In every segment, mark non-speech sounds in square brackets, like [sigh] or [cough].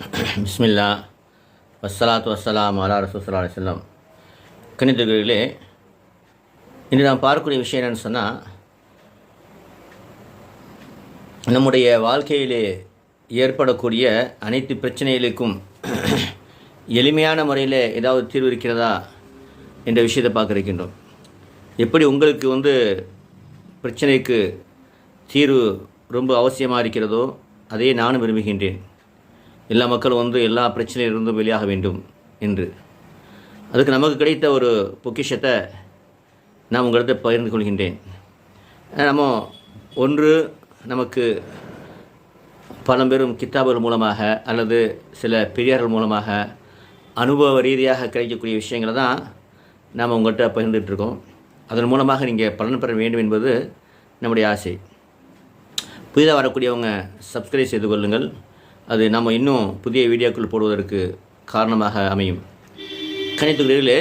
பிஸ்மில்லா. வஸ்ஸலாத்து வசலாம் அலா ரசூசல்லா அலிஸ்லாம் கணிதர்களே இன்று நாம் பார்க்கக்கூடிய விஷயம் என்னன்னு சொன்னால் நம்முடைய வாழ்க்கையிலே ஏற்படக்கூடிய அனைத்து பிரச்சனைகளுக்கும் எளிமையான முறையில் ஏதாவது தீர்வு இருக்கிறதா என்ற விஷயத்தை பார்க்க இருக்கின்றோம். எப்படி உங்களுக்கு வந்து பிரச்சனைக்கு தீர்வு ரொம்ப அவசியமாக இருக்கிறதோ அதையே நானும் விரும்புகின்றேன். எல்லா மக்களும் வந்து எல்லா பிரச்சனையிலிருந்தும் வெளியாக வேண்டும் என்று. அதுக்கு நமக்கு கிடைத்த ஒரு பொக்கிஷத்தை நான் உங்களிடத்தை பகிர்ந்து கொள்கின்றேன். நம்ம ஒன்று நமக்கு பழம்பெரும் கித்தாபுகள் மூலமாக அல்லது சில பெரியார்கள் மூலமாக அனுபவ ரீதியாக கிடைக்கக்கூடிய விஷயங்களை தான் நாம் உங்கள்கிட்ட பகிர்ந்துட்டுருக்கோம் அதன் மூலமாக நீங்கள் பலன் பெற வேண்டும் என்பது நம்முடைய ஆசை. புதிதாக வரக்கூடியவங்க சப்ஸ்கிரைப் செய்து கொள்ளுங்கள். அது நம்ம இன்னும் புதிய வீடியோக்கள் போடுவதற்கு காரணமாக அமையும். கணித்துகளிலே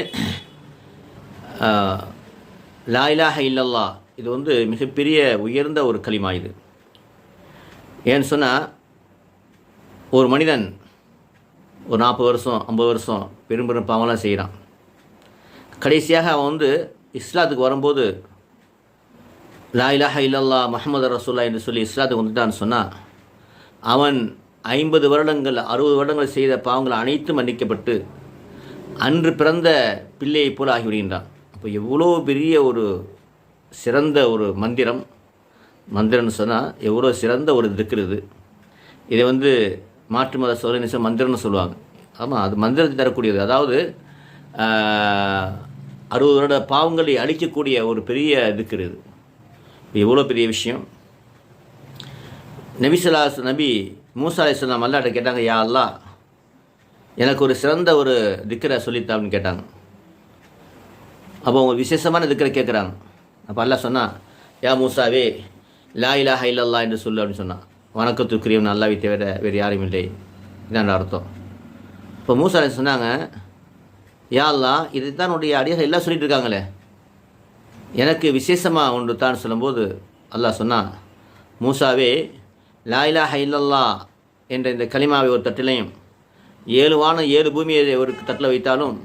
லா இல்லல்லா இது வந்து மிகப்பெரிய உயர்ந்த ஒரு களிமா இது. ஏன்னு சொன்னால் ஒரு மனிதன் ஒரு நாற்பது வருஷம் ஐம்பது வருஷம் பெரும் பெரும் பாவம்லாம் செய்கிறான் கடைசியாக அவன் வந்து இஸ்லாத்துக்கு வரும்போது லாயிலாக இல்லல்லா முகமது ரசூல்லா என்று சொல்லி இஸ்லாத்துக்கு வந்துட்டான்னு சொன்னால் அவன் ஐம்பது வருடங்கள் அறுபது வருடங்கள் செய்த பாவங்கள் அனைத்தும் மன்னிக்கப்பட்டு அன்று பிறந்த பிள்ளையைப் போல ஆகிவிடுகின்றான். அப்போ எவ்வளோ பெரிய ஒரு சிறந்த ஒரு மந்திரம். மந்திரம்னு சொன்னால் எவ்வளோ சிறந்த ஒரு இருக்கிறது. இதை வந்து மாற்று மத சோழனிசம் மந்திரம்னு சொல்லுவாங்க. ஆமாம் அது மந்திரத்தை தரக்கூடியது. அதாவது அறுபது வருட பாவங்களை அழிக்கக்கூடிய ஒரு பெரிய இருக்கிறது. இது எவ்வளோ பெரிய விஷயம். நபிசலாஸ் நபி மூசா அலிஸ்லாம் அல்லாட்ட கேட்டாங்க யா அல்லா எனக்கு ஒரு சிறந்த ஒரு திக்கரை சொல்லித்தா அப்படின்னு கேட்டாங்க. அப்போ அவங்க விசேஷமான திக்கரை கேட்குறாங்க அப்போ அல்லா சொன்னான் யா மூசாவே லா இலா ஹைலல்லா என்று சொல்லு அப்படின்னு சொன்னான். வணக்கத்துக்குரியவன் அல்லாவை தவிர வேறு யாரும் இல்லை. இதான் அர்த்தம். இப்போ மூசா சொன்னாங்க யா அல்லா இது தான் உடைய அடியாக எல்லாம் சொல்லிட்டு இருக்காங்களே. எனக்கு விசேஷமாக ஒன்று தான் சொல்லும்போது அல்லாஹ் சொன்னான் மூசாவே லா ஹைலல்லா என்ற இந்த களிமாவை ஒரு தட்டிலையும் ஏழு வானம் ஏழு பூமியை ஒரு தட்டில் வைத்தாலும்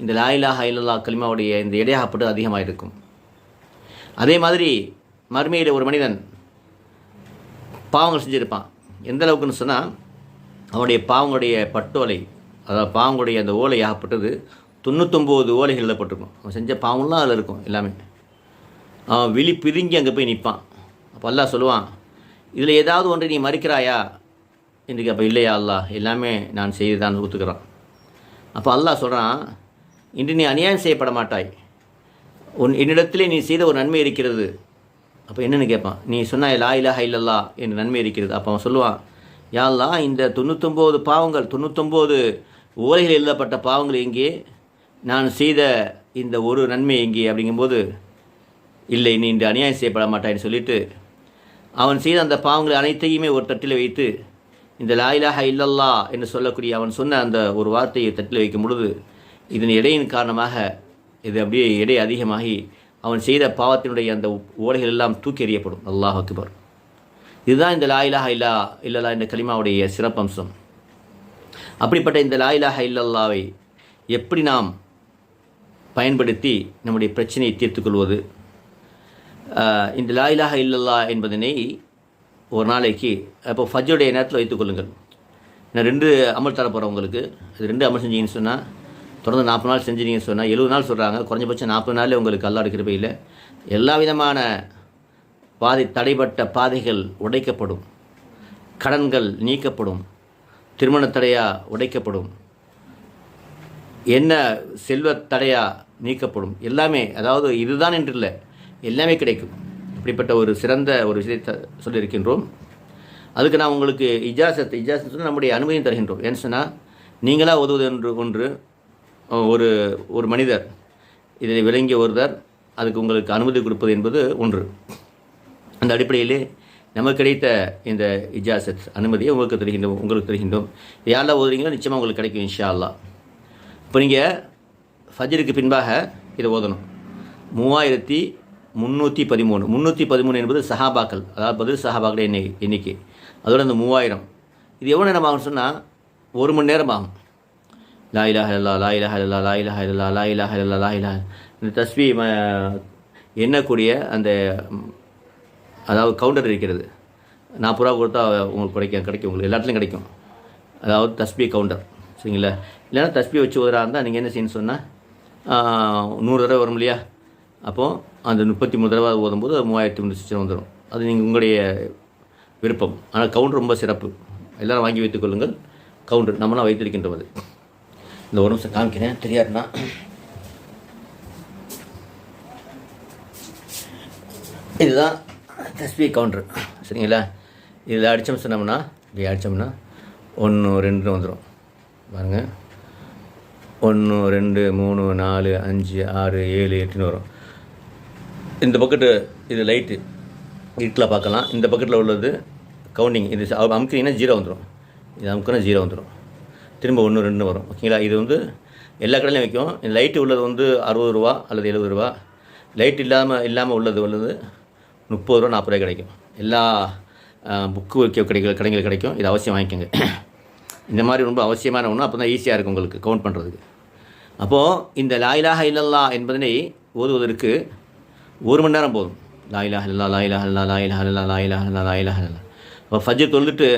இந்த லா இலாஹ இல்லல்லா களிமாவுடைய இந்த இடையாகப்பட்டு அதிகமாக இருக்கும் அதே மாதிரி மறுமையில் ஒரு மனிதன் பாவங்கள் செஞ்சுருப்பான். எந்த அளவுக்குன்னு சொன்னால் அவனுடைய பாவங்களுடைய பட்டோலை அதாவது பாவங்களுடைய அந்த ஓலை ஆகப்பட்டது தொண்ணூத்தொம்பது ஓலைகள் எழுதப்பட்டிருக்கும் அவன் செஞ்ச பாவம்லாம் அதில் இருக்கும் எல்லாமே. அவன் விழி பிதுங்கி அங்கே போய் நிற்பான். அப்போ எல்லாம் சொல்லுவான் இதில் ஏதாவது ஒன்றை நீ மறிக்கிறாயா? இன்றைக்கு அப்போ இல்லையா அல்லா எல்லாமே நான் செய்து தான் ஒத்துக்கிறான். அப்போ அல்லாஹ் சொல்கிறான் இன்று நீ அநியாயம் செய்யப்பட மாட்டாய். உன் என்னிடத்திலே நீ செய்த ஒரு நன்மை இருக்கிறது. அப்போ என்னென்னு கேட்பான் நீ சொன்னாய் லா இலா இல்லல்லா என்று நன்மை இருக்கிறது. அப்போ அவன் சொல்லுவான் யாழ்லா இந்த தொண்ணூத்தொம்போது பாவங்கள் தொண்ணூத்தொம்போது ஓலைகள் எழுதப்பட்ட பாவங்கள் எங்கே? நான் செய்த இந்த ஒரு நன்மை எங்கே? அப்படிங்கும்போது இல்லை நீ இந்த அநியாயம் செய்யப்பட மாட்டாய்ன்னு சொல்லிட்டு அவன் செய்த அந்த பாவங்களை அனைத்தையுமே ஒரு தட்டில் வைத்து இந்த லாயிலாக இல்லல்லா என்று சொல்லக்கூடிய அவன் சொன்ன அந்த ஒரு வார்த்தையை தட்டில் வைக்கும் பொழுது இதன் எடையின் காரணமாக இது அப்படியே எடை அதிகமாகி அவன் செய்த பாவத்தினுடைய அந்த ஓலைகள் எல்லாம் தூக்கி எறியப்படும். அல்லாஹ் அக்பர். இதுதான் இந்த லாயிலாக இல்லா இல்லல்லா என்ற கலிமாவுடைய சிறப்பம்சம். அப்படிப்பட்ட இந்த லாயிலாக இல்லல்லாவை எப்படி நாம் பயன்படுத்தி நம்முடைய பிரச்சனையை தீர்த்துக்கொள்வது இந்த லாயிலாக இல்லல்லா என்பதனை ஒரு நாளைக்கு அப்போ ஃபஜ்ஜுடைய நேரத்தில் வைத்துக்கொள்ளுங்கள் நான் ரெண்டு அமல் தர போகிறேன் உங்களுக்கு. இது ரெண்டு அமல் செஞ்சீங்கன்னு சொன்னால் தொடர்ந்து நாற்பது நாள் செஞ்சீங்கன்னு சொன்னால் எழுபது நாள் சொல்கிறாங்க குறைஞ்சபட்சம் நாற்பது நாளில் உங்களுக்கு அல்லா கிருபையில் எல்லா விதமான பாதை தடைப்பட்ட பாதைகள் உடைக்கப்படும். கடன்கள் நீக்கப்படும். திருமண தடையா உடைக்கப்படும். என்ன செல்வ தடையா நீக்கப்படும். எல்லாமே அதாவது இதுதான் என்று இல்லை எல்லாமே கிடைக்கும். இப்படிப்பட்ட ஒரு சிறந்த ஒரு விஷயத்தை சொல்லியிருக்கின்றோம். அதுக்கு நான் உங்களுக்கு இஜாசத் இஜாசத் சொன்னால் நம்முடைய அனுமதியும் தருகின்றோம். ஏன்னு சொன்னால் நீங்களாக உதவுவது என்று ஒன்று ஒரு ஒரு மனிதர் இதை விளங்கிய ஒருவர் அதுக்கு உங்களுக்கு அனுமதி கொடுப்பது என்பது ஒன்று. அந்த அடிப்படையிலே நமக்கு கிடைத்த இந்த இஜாசத் அனுமதியை உங்களுக்கு தருகின்றோம் உங்களுக்கு தருகின்றோம். யாரெல்லாம் ஓதுறீங்களோ நிச்சயமாக உங்களுக்கு கிடைக்கும் இன்ஷா அல்லா இப்போ நீங்கள் ஃபஜருக்கு பின்பாக இதை ஓதணும். மூவாயிரத்தி முந்நூற்றி பதிமூணு. முந்நூற்றி பதிமூணு என்பது சஹாபாக்கள். அதாவது பதில் சஹாபாக்கள் எண்ணி எண்ணிக்கை. அதோட அந்த மூவாயிரம். இது எவ்வளோ நேரம் ஆகும்னு சொன்னால் ஒரு மணி நேரம் ஆகும். லா இலாஹ இல்லா லா இலாஹ இல்லா லா இலாஹ இல்லா லா இலாஹ இல்லா லா இலாஹ இந்த தஸ்வி எண்ணக்கூடிய அந்த அதாவது கவுண்டர் இருக்கிறது. நாற்பது ரூபா கொடுத்தா உங்களுக்கு கிடைக்கும் கிடைக்கும். உங்களுக்கு எல்லா இடத்துலையும் கிடைக்கும். அதாவது தஸ்பி கவுண்டர் சரிங்களா? இல்லைன்னா தஸ்பி வச்சு உதராக இருந்தால் நீங்கள் என்ன செய்யணும்னு சொன்னால் நூறு தடவை வரும் இல்லையா? அப்போது அந்த முப்பத்தி மூணு தடவை ஓதும்போது அது மூவாயிரத்தி முந்நூறு சிச்சம் வந்துடும் அது நீங்கள் உங்களுடைய விருப்பம். ஆனால் கவுண்டர் ரொம்ப சிறப்பு. எல்லோரும் வாங்கி வைத்துக் கொள்ளுங்கள். கவுண்டர் நம்மளாம் வைத்திருக்கின்றது இந்த ஒரு நிமிஷம் காமிக்கிறேன். தெரியாதுன்னா. இதுதான் தஸ்பி கவுண்டர். சரிங்களா? இதில் அடித்தோம் சொன்னோம்னா இப்படி அடித்தோம்னா ஒன்று ரெண்டு வந்துடும் பாருங்கள் ஒன்று ரெண்டு மூணு நாலு அஞ்சு ஆறு ஏழு எட்டுன்னு வரும். இந்த பக்கெட்டு இது லைட்டு இருட்டில் பார்க்கலாம். இந்த பக்கெட்டில் உள்ளது கவுண்டிங் இது அமுக்கினீங்கன்னா ஜீரோ வந்துடும் இது அமுக்குனா ஜீரோ வந்துடும் திரும்ப ஒன்று ரெண்டு வரும். ஓகேங்களா இது வந்து எல்லா கடையிலையும் வைக்கும். இந்த லைட்டு உள்ளது வந்து அறுபது ரூபா அல்லது எழுபது ரூபா. லைட் இல்லாமல் இல்லாமல் உள்ளது உள்ளது முப்பது ரூபா நாற்பது ரூபாய் கிடைக்கும். எல்லா புக்கு வைக்க கிடைக்கிற கடைகள் கிடைக்கும். இது அவசியம் வாங்கிக்கோங்க. [coughs] இந்த மாதிரி ரொம்ப அவசியமான ஒன்று அப்போ தான் ஈஸியாக இருக்கும் உங்களுக்கு கவுண்ட் பண்ணுறதுக்கு அப்போது இந்த லாயிலாக இல்லல்லா என்பதனை ஓதுவதற்கு ஒரு மணி நேரம் போதும். லாயிலா ஹல்லா லாயிலா ஹல்லா லாயிலா ஹல்லா லாயிலா ஹல்லா லாயிலா ஹல்லா இப்போ ஃபஜ்ஜர் தொழுதுட்டு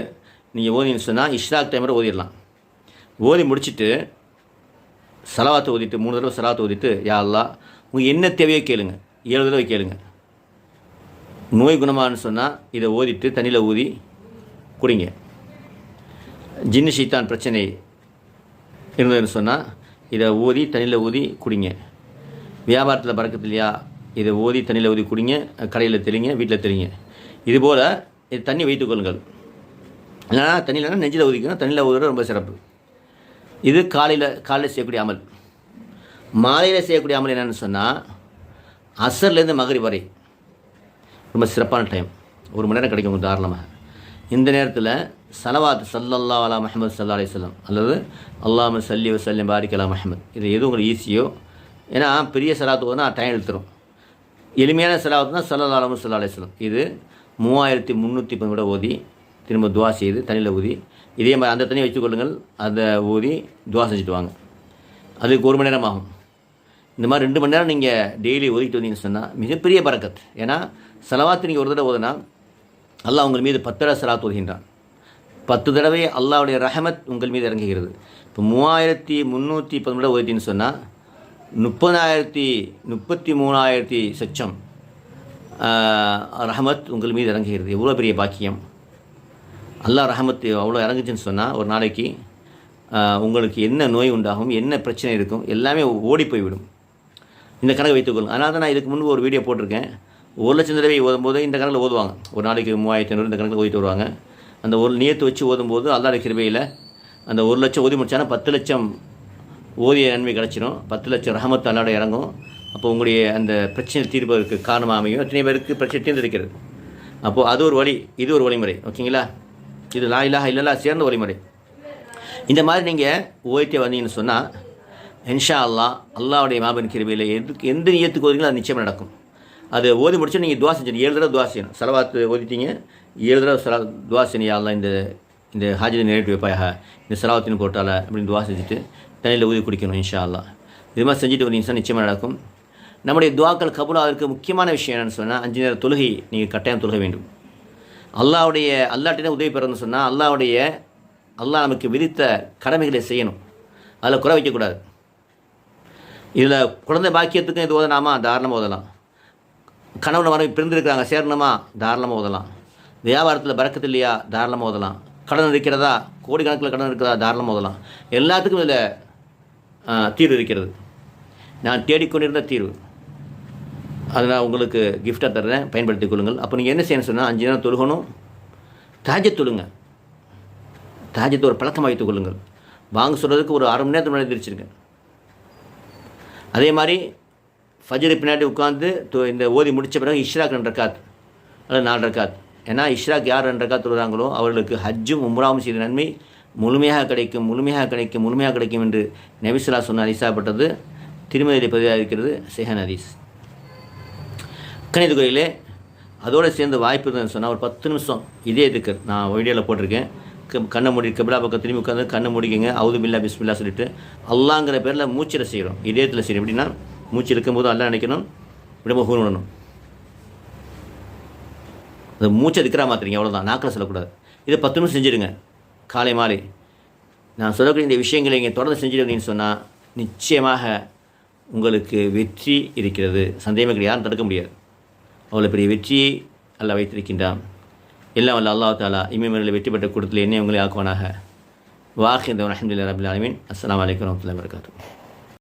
நீங்கள் ஓதின்னு சொன்னால் இஷ்ராக் டைமில் ஓதிடலாம் ஓதி முடிச்சுட்டு சலவாத்தை ஓதிட்டு மூணு தடவை சலாத்தை ஓதிட்டு யா அல்லாஹ் உங்களுக்கு என்ன தேவையோ கேளுங்க. ஏழு தடவை கேளுங்க. நோய் குணமான்னு சொன்னால் இதை ஓதிட்டு தண்ணியில் ஊதி குடிங்க. ஜின்னு சீத்தான் பிரச்சனை இருந்ததுன்னு சொன்னால் இதை ஊதி தண்ணியில் ஊதி குடிங்க. வியாபாரத்தில் பறக்கத்து இல்லையா? இதை ஊதி தண்ணியில் ஊதி குடிங்க கடையில் தெளிங்க வீட்டில் தெளிங்க. இதுபோல் இது தண்ணி வைத்துக்கொள்ளுங்கள் இல்லைனா தண்ணியில் நெஞ்சில் ஊதிக்கணும். தண்ணியில் ஊதுறது ரொம்ப சிறப்பு. இது காலையில் காலையில் செய்யக்கூடிய அமல். மாலையில் செய்யக்கூடிய அமல் என்னென்னு சொன்னால் அசர்லேருந்து மகரி வரை ரொம்ப சிறப்பான டைம் ஒரு மணி நேரம் கிடைக்கும் உங்களுக்கு தாராளமாக. இந்த நேரத்தில் சலவாத் சல்லல்லா அலா மஹமது சல்லா அலிஸ்லாம் அல்லது அல்லாம சல்லி வசல்லம் பாரிக் அலா முஹம்மத். இது எது உங்களுக்கு ஈஸியோ ஏன்னா பெரிய சலாத்து வந்து டைம் எழுத்துரும் எளிமையான சலாத்து தான் சல்லல்லா அலமு சல்லா அலிஸ்லாம் இது மூவாயிரத்தி முந்நூற்றி பத்து கூட ஓதி திரும்ப துவா செய்து தண்ணியில் ஊதி இதே மாதிரி அந்த தண்ணியை வச்சுக்கொள்ளுங்கள் அதை ஊதி துவா செஞ்சுட்டு வாங்க. அதுக்கு ஒரு மணி நேரம் ஆகும். இந்த மாதிரி ரெண்டு மணி நேரம் நீங்கள் டெய்லி ஒதுக்கிட்டு வந்தீங்கன்னு சொன்னால் மிகப்பெரிய பறக்கத். ஏன்னா செலவாத்து நீங்கள் ஒரு தடவை ஓதுனா அல்லாஹ் உங்கள் மீது பத்து தடவை செலாத்து ஓதுகின்றான். பத்து தடவை அல்லாவுடைய ரஹமத் உங்கள் மீது இறங்குகிறது. இப்போ மூவாயிரத்தி முந்நூற்றி பத்து ஓதிட்டின்னு சொன்னால் முப்பதாயிரத்தி முப்பத்தி மூணாயிரத்தி சச்சம். ரஹமத் உங்கள் மீது இறங்குகிறது. எவ்வளோ பெரிய பாக்கியம். அல்லாஹ் ரஹமத் அவ்வளோ இறங்குச்சுன்னு சொன்னால் ஒரு நாளைக்கு உங்களுக்கு என்ன நோய் உண்டாகும் என்ன பிரச்சனை இருக்கும் எல்லாமே ஓடி போய்விடும். இந்த கணக்கு வைத்துக்கொள்ளும் அதனால் தான் நான் இதுக்கு முன்பு ஒரு வீடியோ போட்டிருக்கேன். ஒரு லட்சம் தடவை ஓதும்போது இந்த கணக்கில் ஓதுவாங்க. ஒரு நாளைக்கு மூவாயிரத்தி ஐநூறு இந்த கணக்கில் ஓதிட்டு வருவாங்க. அந்த ஒரு நியத்து வச்சு ஓதும்போது அல்லாஹ் கிருபையில் அந்த ஒரு லட்சம் ஓதி முடிச்சானா பத்து லட்சம் ஓதிய நன்மை கிடச்சிடும் பத்து லட்சம் ரஹமத் அல்லாட இறங்கும். அப்போ உங்களுடைய அந்த பிரச்சனை தீர்ப்பதற்கு காரணமாக அமையும். எத்தனை பேருக்கு பிரச்சனை தீர்ந்திருக்கிறது? அப்போது அது ஒரு வழி இது ஒரு வழிமுறை. ஓகேங்களா? இது லா இலாஹ இல்லல்லா சேர்ந்த வழிமுறை. இந்த மாதிரி நீங்கள் ஓதிட்டே வந்தீங்கன்னு சொன்னால் இன்ஷா அல்லாஹ் அல்லாவுடைய மாபன் கிருபையில் எதுக்கு எந்த நியத்துக்கு ஓதுங்களோ அது நிச்சயம் நடக்கும். அது ஓதி முடிச்சு நீங்கள் துவா செஞ்சு ஏழு தடவை துவா செய்யணும். செலவாத்து ஓதிட்டீங்க ஏழு தடவை செலா துவா செய்யணும் இந்த இந்த ஹாஜிதை நிறைவேற்றி வைப்பாயா இந்த செலவத்தின் போட்டால அப்படின்னு துவா செஞ்சுட்டு தண்ணியில் ஊதி குடிக்கணும் இன்ஷா அல்லாஹ் இது மாதிரி செஞ்சுட்டு வந்தீங்கன்னா நிச்சயமாக நடக்கும். நம்முடைய துவாக்கள் கபூலாவதற்கு முக்கியமான விஷயம் என்னென்னு சொன்னால் அஞ்சு நேரம் தொழுகை நீங்கள் கட்டாயம் தொழுக வேண்டும். அல்லாஹ்வுடைய அல்லாட்டின உதவி பெறணும்னு சொன்னால் அல்லாவுடைய அல்லாஹ் நமக்கு விதித்த கடமைகளை செய்யணும். அதில் குறை வைக்கக்கூடாது. இதில் குழந்தை பாக்கியத்துக்கும் இது ஓதலாமா தாராளமாக ஓதலாம் கணவன் மனைவி பிரிந்திருக்கிறாங்க சேரணுமா? தாராளமாக ஓதலாம் வியாபாரத்தில் பறக்கத்து இல்லையா? தாராளமாக ஓதலாம் கடன் இருக்கிறதா? கோடிக்கணக்கில் கடன் இருக்கிறதா? தாராளமாக ஓதலாம் எல்லாத்துக்கும் இதில் தீர்வு இருக்கிறது. நான் தேடிக்கொண்டிருந்த தீர்வு. அதை நான் உங்களுக்கு கிஃப்டாக தர்றேன். பயன்படுத்திக் கொள்ளுங்கள். அப்போ நீங்கள் என்ன செய்யணும் சொன்னால் அஞ்சு நேரம் தொழுகணும். தாஜத் தொழுங்க. தாஜத்தை ஒரு பழக்கமாக வைத்துக் கொள்ளுங்கள். வாங்க சொல்கிறதுக்கு ஒரு அரை மணி நேரத்துக்கு முன்னாடி தெரிச்சிருங்க அதே மாதிரி ஃபஜ்ரு பின்னாடி உட்காந்து இந்த ஓதி முடித்த பிறகு இஷ்ராக் ரெண்டு ரக்காத் அல்லது நாலு ரக்காத். ஏன்னா இஷ்ராக் யார் ரெண்டு ரக்காத் தொழுகிறாங்களோ அவர்களுக்கு ஹஜ்ஜும் உம்ராவும் செய்த நன்மை. முழுமையாக கிடைக்கும் முழுமையாக கிடைக்கும் முழுமையாக கிடைக்கும் என்று நபிசுல்லா சொன்ன ஹதீஸாப்பட்டது திருமதியில் பதிவாக இருக்கிறது செஹன் ஹதீஸ். கோயிலே அதோடு சேர்ந்து வாய்ப்பு இருந்ததுன்னு சொன்னால் ஒரு பத்து நிமிஷம் இதே இதுக்கு நான் வீடியோவில் போட்டிருக்கேன். க- கண்ணை மூடி கபிலா பக்கம் திரும்பி உட்காந்து கண்ணை மூடிக்கங்க அவுது பில்லா பிஸ்மில்லா சொல்லிட்டு அல்லாங்கிற பேரில் மூச்சில் செய்கிறோம் இதயத்தில் செய்கிறோம் எப்படின்னா மூச்சு இருக்கும்போது அல்லா நினைக்கணும் விடம ஹூன் விடணும். அது மூச்சை திக்கிறா மாத்திரீங்க அவ்வளோதான் நாக்கில் சொல்லக்கூடாது. இதை பத்து நிமிஷம் செஞ்சுடுங்க. காலை மாலை. நான் சொல்லக்கூடிய இந்த விஷயங்களை இங்கே தொடர்ந்து செஞ்சிருந்தீங்கன்னு சொன்னால் நிச்சயமாக உங்களுக்கு வெற்றி இருக்கிறது. சந்தேகமே யாரும் தடுக்க முடியாது. அவ்வளோ பெரிய வெற்றியை அல்லா வைத்திருக்கின்றான். எல்லாம் வல்ல அல்லா தாலா இமேமர்களை வெற்றி பெற்ற கூட்டத்தில் என்னை உங்களை ஆக்குவானாக. வாஹிந்தவன் அஹமதுல்லா ரபில் அஸ்லாம் வலைக்கம் வரமத்துல வரமத்துல்லாஹி